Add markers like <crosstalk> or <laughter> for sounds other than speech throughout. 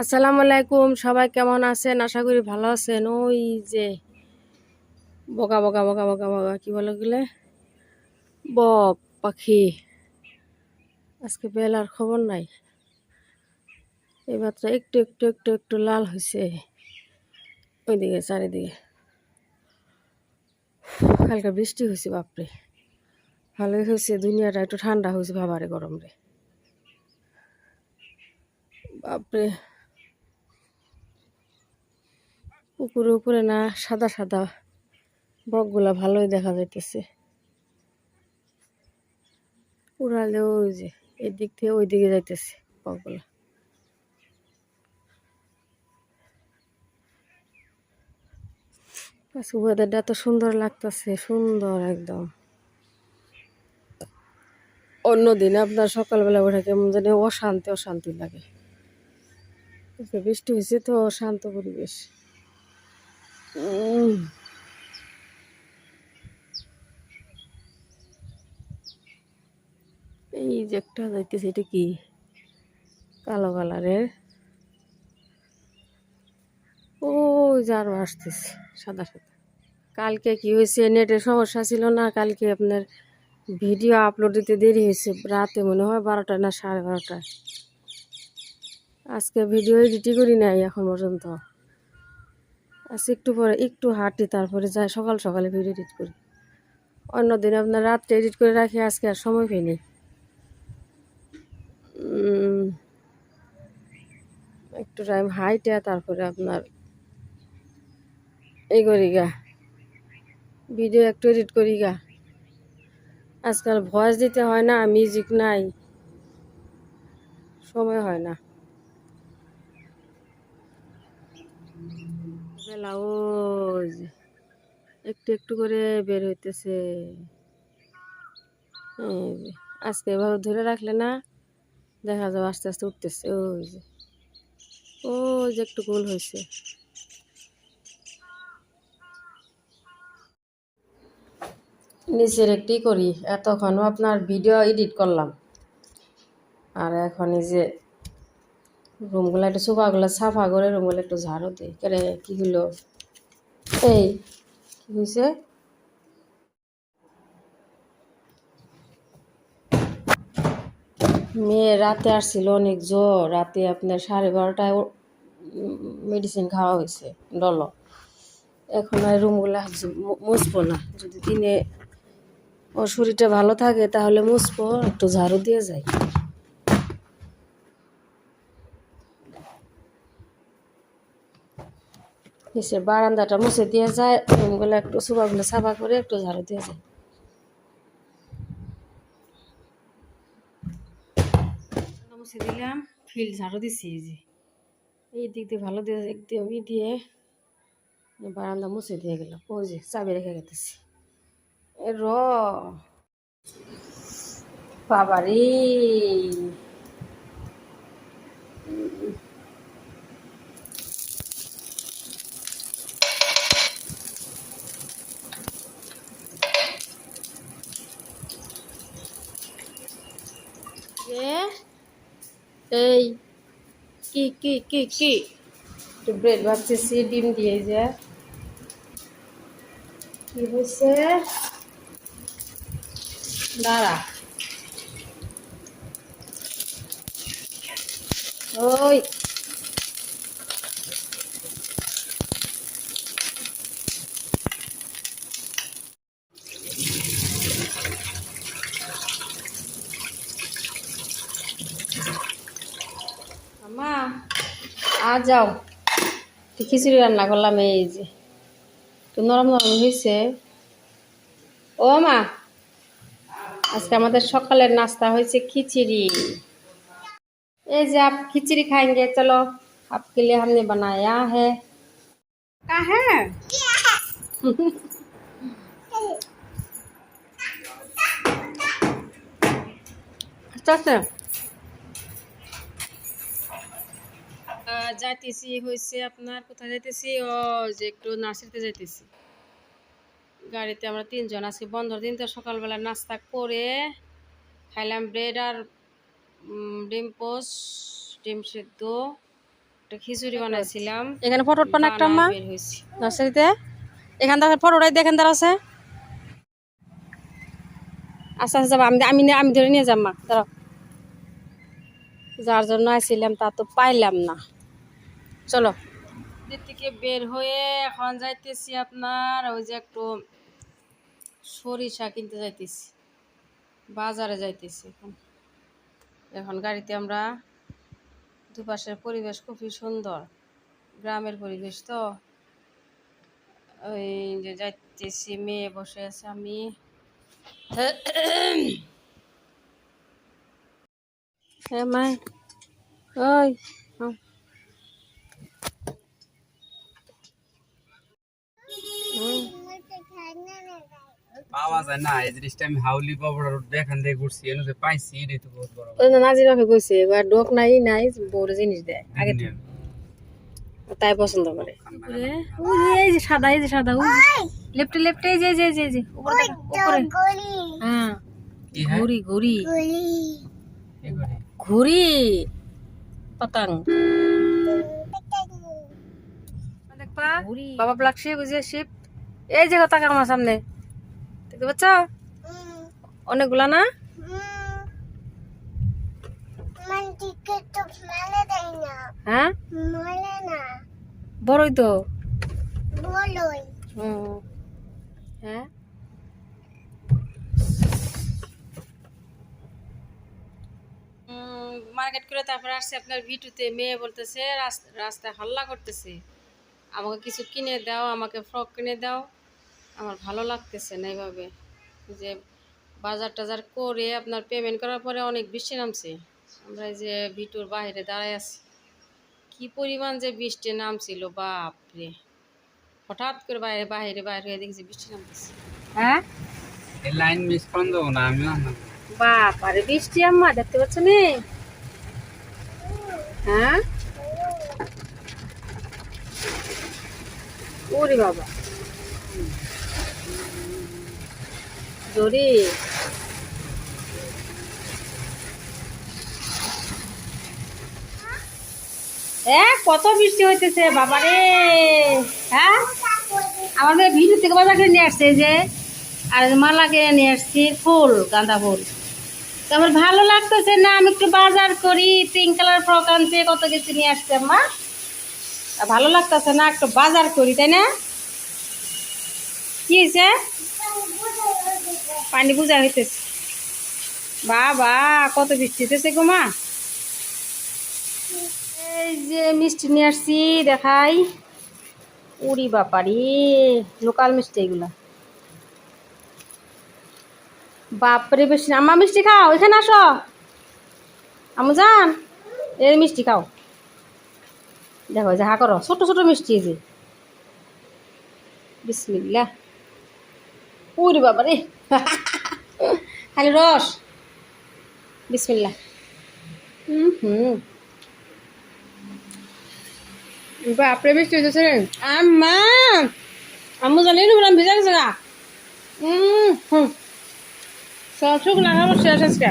আসসালামু আলাইকুম, সবাই কেমন আছেন? আশা করি ভালো আছেন। ওই যে বগা বগা বগা বগা বগা কি বলে গেলে বক পাখি। আজকে বেলার খবর নাই। এইমাত্র একটু একটু একটু একটু লাল হয়েছে ওইদিকে, চারিদিকে। কালকে বৃষ্টি হয়েছে বাপরে। ভালোই হয়েছে দুনিয়াটা একটু ঠান্ডা হয়েছে বাবারে গরম রে বাপরে। উপরে উপরে না সাদা সাদা বকগুলা ভালোই দেখা যাইতেছে। উড়ালে ওই যে এদিক থেকে ওই দিকে যাইতেছে বকগুলা। ওয়েদারটা এত সুন্দর লাগতেছে, সুন্দর একদম। অন্য দিন আপনার সকালবেলা উঠে কেমন জানি অশান্তি অশান্তি লাগে। বৃষ্টি হয়েছে তো শান্ত পরিবেশ। এই যে একটা যাইতেছে এটা কি? কালো কালারের। ও যার আসতেছে, সাদা সাদা। কালকে কি হয়েছে? নেটের সমস্যা ছিল না, কালকে আপনার ভিডিও আপলোড দিতে দেরি হয়েছে। রাতে মনে হয় বারোটা না সাড়ে বারোটায়। আজকে ভিডিও এডিটই করি নাই এখন পর্যন্ত। আজকে একটু পরে, একটু হাঁটি, তারপরে যাই, সকাল সকালে ভিডিও এডিট করি। অন্যদিন আপনার রাত্রে এডিট করে রাখি, আজকে আর সময় পাইনি একটু টাইম হাইটে, তারপরে আপনার এই করি গা, ভিডিও একটু এডিট করি গা। আজকাল ভয়েস দিতে হয় না মিউজিক নাই। সময় হয় না। বেলা, ওই যে একটু একটু করে বের হইতেছে। আজকে এভাবে ধরে রাখলে না দেখা যাবে আস্তে আস্তে উঠতেছে, ওই যে। ও যে একটু গোল হয়েছে নিচের একটি করি, এতক্ষণও আপনার ভিডিও এডিট করলাম। আর এখন এই যে রুমগুলো একটু সোফাগুলো সাফা করে রুমগুলো একটু ঝাড়ু দিই। কেরে কি হলো? এই, কি হয়েছে? মেয়ে রাতে আসছিল অনেক জ্বর, রাতে আপনার সাড়ে বারোটায় মেডিসিন খাওয়া হয়েছে, ডল। এখন আর রুমগুলা মুছবো না। যদি দিনে ওর শরীরটা ভালো থাকে তাহলে মুছবো, একটু ঝাড়ু দিয়ে যাই। এসে বারান্দাটা মুছে দিয়ে যায়, রুমগুলো একটু সোফাগুলো সাফা করে একটু ঝাড়ু দিয়ে যায়। মুছে দিলাম ফিল ঝাড়ু দিছি যে। এই দিক দিয়ে ভালো দিয়ে, এক দিয়ে, ওই দিয়ে বারান্দা মুছে দিয়ে গেলাম ওই যে, চাবি রেখে গেতেছি। র, বাবারে! এই, কি কি কি কি? একটু ব্রেড ভাবতেছি ডিম দিয়ে যে। কি হয়েছে? দাঁড়া। ওই আমা আ যাও একটু খিচুড়ি রান্না করলাম এই যে একটু নরম নরম হয়েছে ও মা আজকে আমাদের সকালের নাস্তা হয়েছে খিচুড়ি এই যে आप खिचड़ी खाएंगे चलो आपके लिए हमने बनाया है का है আচ্ছা আচ্ছা যাইতেছি হয়েছে আপনার কোথায় যাইতেছি? ও যে একটু নার্সারিতে যাইতেছি। গাড়িতে আমরা তিনজন আজকে বন্ধর দিন তো সকালবেলা নাস্তা করে খাইলাম ব্রেড আর ডিম পোস্ট ডিম সেদ্ধ একটা খিচুড়ি বানাইছিলাম। এখানে ফটো পান একটা মা নার্সারিতে। এখান থেকে ফটোটাই দেখেন তার আছে। আচ্ছা আচ্ছা যাব আমি আমি আমি ধরে নিয়ে যাম মা ধরো যার জন্য আসছিলাম তা তো পাইলাম না। চলো। থেকে বের হয়ে এখন যাইতেছি আপনার, ওই যে একটু সরিষা কিনতে যাইতেছি। বাজারে যাইতেছি এখন। এখন গাড়িতে আমরা দুপাশের পরিবেশ খুবই সুন্দর। গ্রামের পরিবেশ তো। ওই যে যাইতেছি, মেয়ে বসে আছে আমি। হ্যাঁ মাই ওই আও। হুম। পাওয়া যায় না এই জিনিসটা আমি হাউলি বাবুর দেখান দিয়ে ঘুরছি এনে যে পাইছি এটাই তো বহুত বড় ওই নাজির বাপে কইছে এবার ডোক নাই নাই বড় জিনিস দেয় আগে তাই পছন্দ করে। ওই এই যে সাদা এই যে সাদা ওই। লেফটে লেফটে এই যে যে যে, যে উপরে উপরে। হ্যাঁ। ঘুরি ঘুরি। ঘুরি? পতং বাবা ব্ল্যাক শিপ এই যে কথা আমার সামনে। দেখতে পাচ্ছ? অনেকগুলা না? হ্যাঁ? বড়ই তো। হ্যাঁ? মার্কেট করে তারপরে আসছে আপনার ভিটুতে। মেয়ে বলতেছে, রাস- রাস্তায় হাল্লা করতেছে। আমাকে কিছু কিনে দাও, আমাকে ফ্রক কিনে দাও। আমার ভালো লাগতেছে না এইভাবে যে বাজার টাজার করে আপনার পেমেন্ট করার পরে অনেক বৃষ্টি নামছে। আমরা এই যে ভিটুর বাইরে দাঁড়ায় আছি। কি পরিমাণ যে বৃষ্টি নামছিল বাপরে। হঠাৎ করে বাইরে বাইরে বাইরে হয়ে দেখছি বৃষ্টি নামতেছে। হ্যাঁ? লাইন মিস করন দেবো না আমি বাপ আরে বৃষ্টি আম্মা দেখতে পাচ্ছ নি? হ্যাঁ? ওরে বাবা। জোরে। কত বৃষ্টি হইতেছে, বাবারে। হ্যাঁ? আমার মেয়ে ভিড় থেকে বাজার করে নিয়ে আসছে যে। আর মালাকে নিয়ে আসছি, ফুল, গাঁদা ফুল। তো আমার ভালো লাগতেছে না, আমি একটু বাজার করি পিঙ্ক কালার ফ্রক আনছে কত কিছু নিয়ে আসছে মা ভালো লাগতেছে না, একটু বাজার করি, তাই না? কি হয়েছে পানি পূজা হইতেছে। বাবা, কত বৃষ্টি হইতেছে গো মা। এই যে মিষ্টি নিয়ে আসছি, দেখাই। উড়ি বাপারি, লোকাল মিষ্টি এগুলা। বাপরে, বেশি না। আম্মা, মিষ্টি খাও, এখানে আসো। আমু যান, এই মিষ্টি খাও। দেখো, এই যে হা করো ছোট ছোট মিষ্টি যে। বিসমিল্লা উরি বাবা <laughs> খালি রস। বিসমিল্লা হুম হুম বাপরে মিষ্টি হয়েছে রে। আম্মা! আম্মু জানি না বললাম ভিজা গেছে গা। হুম সব সুখ লাগাবো শেষ আজকে।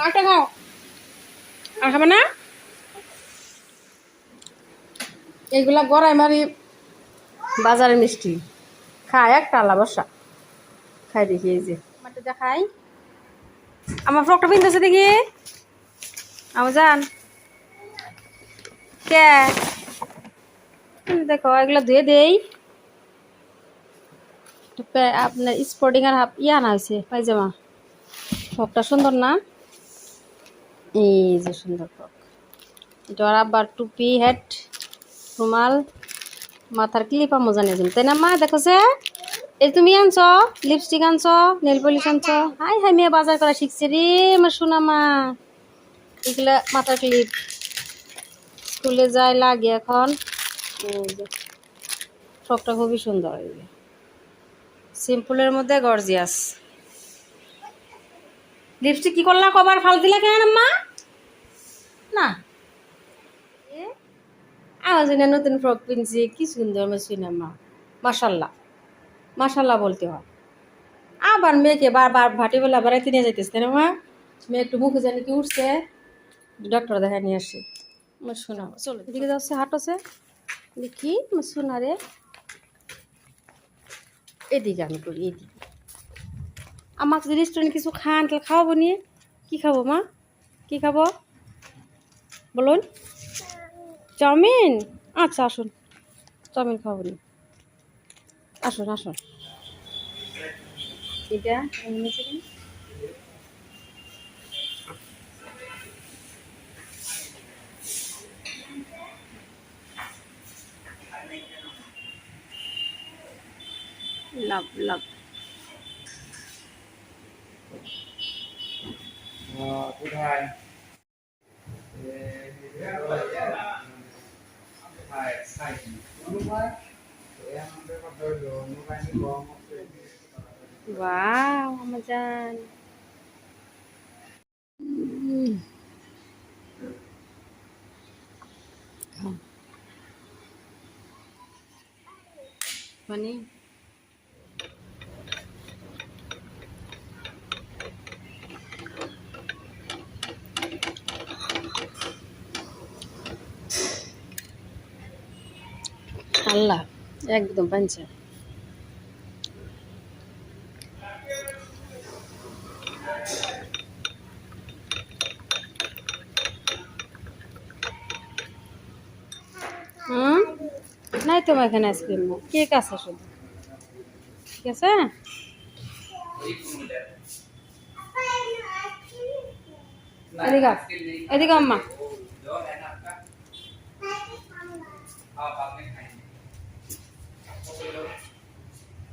আরেকটা খাও। আর খাবে না? এগুলা গড়াই মারি বাজারে মিষ্টি। খায়, একটা আলা বসা খাই দেখি, এই যে। আমারটা দেখাই। আমার ফ্রকটা পিনতেছে দেখি। আমার জান। কে? দেখো, এগুলো ধুয়ে দেই। আপনার স্পোর্টিং আর হাফ ইয়া না হয়েছে পায়জামা। ফ্রকটা সুন্দর না? এই যে সুন্দর ফ্রক। এটা আবার টুপি হেড রুমাল। মাথার ক্লিপ আমো জানিয়ে দিন তাই না, মা? দেখো সে এই তুমি আনছ লিপস্টিক আনছ নেল পলিশ আনছ। হাই হাই, মেয়ে বাজার করা শিখছে রে আমার সোনা মা এগুলা মাথার ক্লিপ স্কুলে যায় লাগে এখন। ফ্রকটা খুবই সুন্দর সিম্পলের মধ্যে গর্জিয়াস লিপস্টিক কি করলা কবার? ফাল দিলা কেন, মা না এ, জন্য নতুন ফ্রক কিনছি কি সুন্দর মেশিন মা মাসাল্লাহ মাসাল্লাহ বলতে হয়। আবার মেয়েকে বারবার ভাটি বেলা বেড়াইতে নিয়ে যাইতেছে না মা? মেয়ে একটু মুখে জানি কি উঠছে ডক্টর দেখা নিয়ে আসি। আমার শোনা চলো এদিকে যাচ্ছে হাঁটছে দেখি, আমার রে। এদিকে আমি করি, এদিকে। আমাকে যদি রেস্টুরেন্ট কিছু খান, তাহলে খাওয়াবো নিয়ে। কি খাব মা? কি খাব? বলুন। চাউমিন? আচ্ছা আসুন। চাউমিন খাব নি। আসুন আসুন। এটা। লাভ লাভ। ওয়াও আমার জান মানে আল্লাহ, একদম পাঞ্চা হুম? নাই তোমার এখানে আইসক্রিম না কেক আছে শুধু? ঠিক আছে? এদিকে এদিকে আম্মা।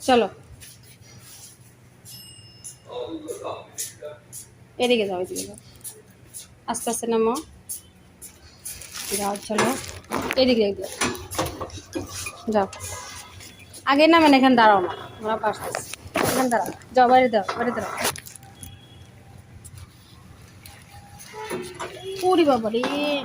চলো। এদিকে যাও এদিকে যাও। আস্তে আস্তে নামো। যাও, চলো। এদিকে এদিকে। যাও। আগে নামেন, এখানে দাঁড়াও না। আমরা পাশ এখানে দাঁড়াও। যাও, বাইরে দাও বাইরে দাঁড়াও। উড়ি বাবা রে হ্যাঁ?